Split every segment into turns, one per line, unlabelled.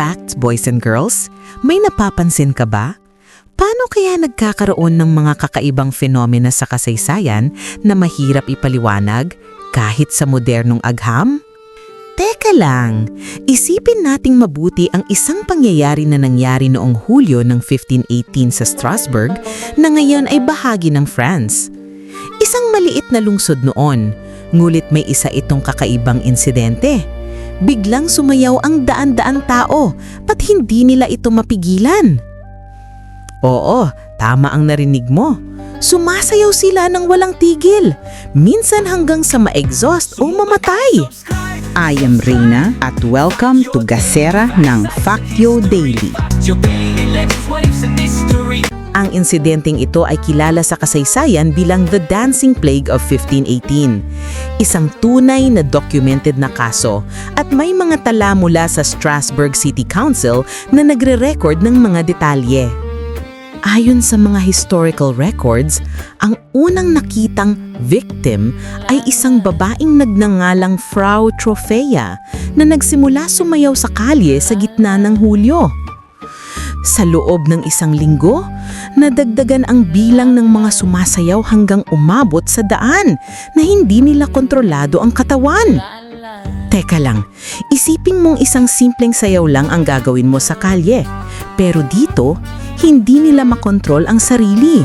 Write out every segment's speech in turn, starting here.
facts, boys and girls, may napapansin ka ba? Paano kaya nagkakaroon ng mga kakaibang fenomena sa kasaysayan na mahirap ipaliwanag kahit sa modernong agham? Teka lang, isipin nating mabuti ang isang pangyayari na nangyari noong Hulyo ng 1518 sa Strasbourg na ngayon ay bahagi ng France. Isang maliit na lungsod noon, ngulit may isa itong kakaibang insidente. Biglang sumayaw ang daan-daan tao, pat hindi nila ito mapigilan. Oo, tama ang narinig mo. Sumasayaw sila ng walang tigil, minsan hanggang sa ma-exhaust o mamatay.
I am Reina at welcome to Gasera ng Factio Daily.
Ang insidenteng ito ay kilala sa kasaysayan bilang The Dancing Plague of 1518. Isang tunay na documented na kaso at may mga tala mula sa Strasbourg City Council na nagre-record ng mga detalye. Ayon sa mga historical records, ang unang nakitang victim ay isang babaeng nagnangalang Frau Trofea na nagsimula sumayaw sa kalye sa gitna ng Hulyo. Sa loob ng isang linggo, nadagdagan ang bilang ng mga sumasayaw hanggang umabot sa daan na hindi nila kontrolado ang katawan. Teka lang, isipin mong isang simpleng sayaw lang ang gagawin mo sa kalye. Pero dito, hindi nila makontrol ang sarili.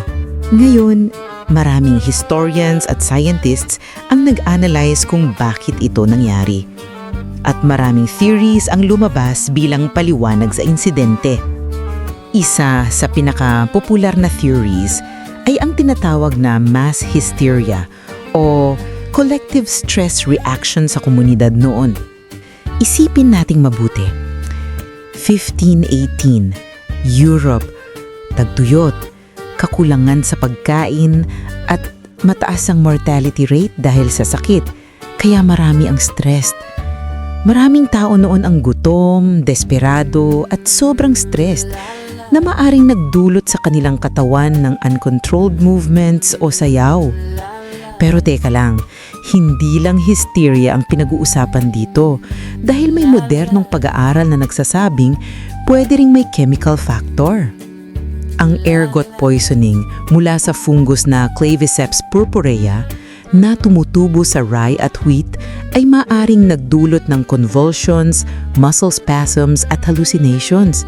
Ngayon, maraming historians at scientists ang nag-analyze kung bakit ito nangyari. At maraming theories ang lumabas bilang paliwanag sa insidente. Isa sa pinaka-popular na theories ay ang tinatawag na mass hysteria o collective stress reaction sa komunidad noon. Isipin nating mabuti. 1518, Europe, tagtuyot, kakulangan sa pagkain at mataas ang mortality rate dahil sa sakit, kaya marami ang stressed. Maraming tao noon ang gutom, desperado at sobrang stressed na maaring nagdulot sa kanilang katawan ng uncontrolled movements o sayaw. Pero teka lang, hindi lang hysteria ang pinag-uusapan dito dahil may modernong pag-aaral na nagsasabing pwede ring may chemical factor. Ang ergot poisoning mula sa fungus na Claviceps purpurea na tumutubo sa rye at wheat ay maaring nagdulot ng convulsions, muscle spasms at hallucinations.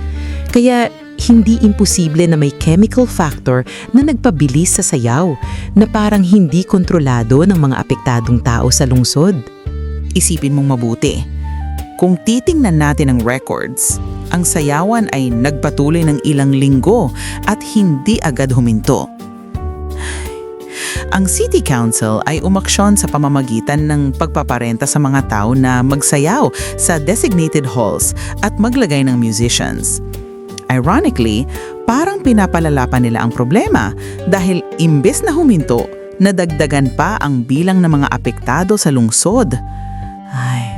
Kaya hindi imposible na may chemical factor na nagpabilis sa sayaw na parang hindi kontrolado ng mga apektadong tao sa lungsod.
Isipin mong mabuti. Kung titingnan natin ang records, ang sayawan ay nagpatuloy ng ilang linggo at hindi agad huminto. Ang City Council ay umaksyon sa pamamagitan ng pagpaparenta sa mga tao na magsayaw sa designated halls at maglagay ng musicians. Ironically, parang pinapalala pa nila ang problema dahil imbes na huminto, nadagdagan pa ang bilang ng mga apektado sa lungsod. Ay.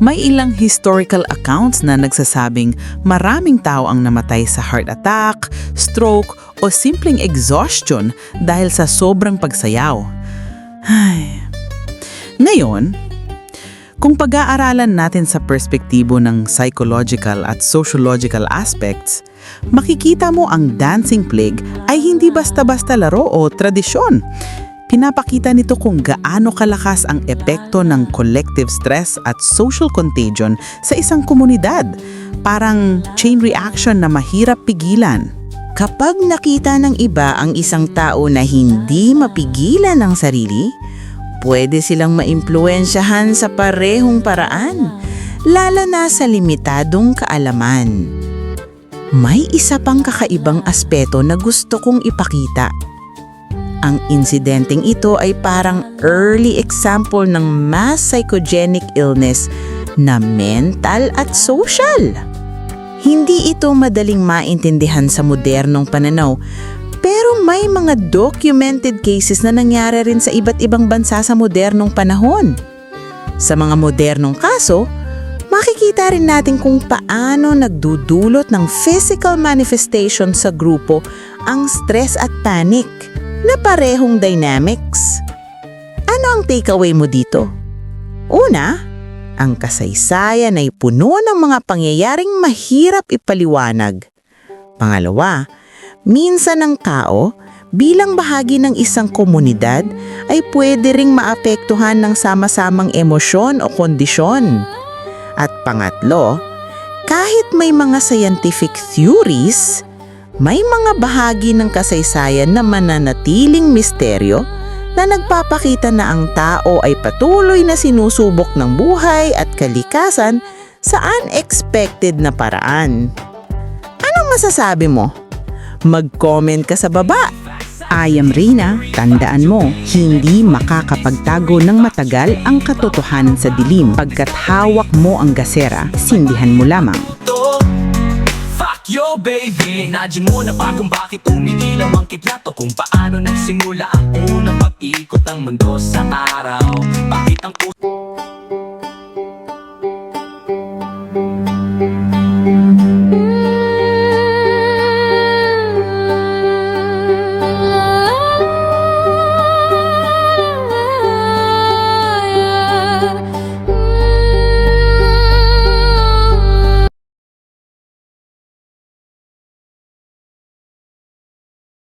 May ilang historical accounts na nagsasabing maraming tao ang namatay sa heart attack, stroke o simpleng exhaustion dahil sa sobrang pagsayaw. Ay. Ngayon, kung pag-aaralan natin sa perspektibo ng psychological at sociological aspects, makikita mo ang dancing plague ay hindi basta-basta laro o tradisyon. Pinapakita nito kung gaano kalakas ang epekto ng collective stress at social contagion sa isang komunidad. Parang chain reaction na mahirap pigilan.
Kapag nakita ng iba ang isang tao na hindi mapigilan ng sarili, pwede silang maimpluensyahan sa parehong paraan, lalo na sa limitadong kaalaman. May isa pang kakaibang aspeto na gusto kong ipakita. Ang insidenteng ito ay parang early example ng mass psychogenic illness na mental at social. Hindi ito madaling maintindihan sa modernong pananaw, pero may mga documented cases na nangyari rin sa iba't ibang bansa sa modernong panahon. Sa mga modernong kaso, makikita rin natin kung paano nagdudulot ng physical manifestation sa grupo ang stress at panic na parehong dynamics. Ano ang takeaway mo dito? Una,
Ang kasaysayan ay puno ng mga pangyayaring mahirap ipaliwanag. Pangalawa, minsan ang tao bilang bahagi ng isang komunidad ay pwede ring maapektuhan ng sama-samang emosyon o kondisyon. At pangatlo, kahit may mga scientific theories, may mga bahagi ng kasaysayan na mananatiling misteryo na nagpapakita na ang tao ay patuloy na sinusubok ng buhay at kalikasan sa unexpected na paraan. Anong masasabi mo? Mag-comment ka sa baba.
I am Rina, tandaan mo, hindi makakapagtago ng matagal ang katotohanan sa dilim. Pagkat hawak mo ang gasera, sindihan mo lamang.
yo baby Nadyan mo na pa kung bakit umiilaw ang kidlat O kung paano nagsimula ang unang pag-ikot ng mundo sa araw Bakit ang puso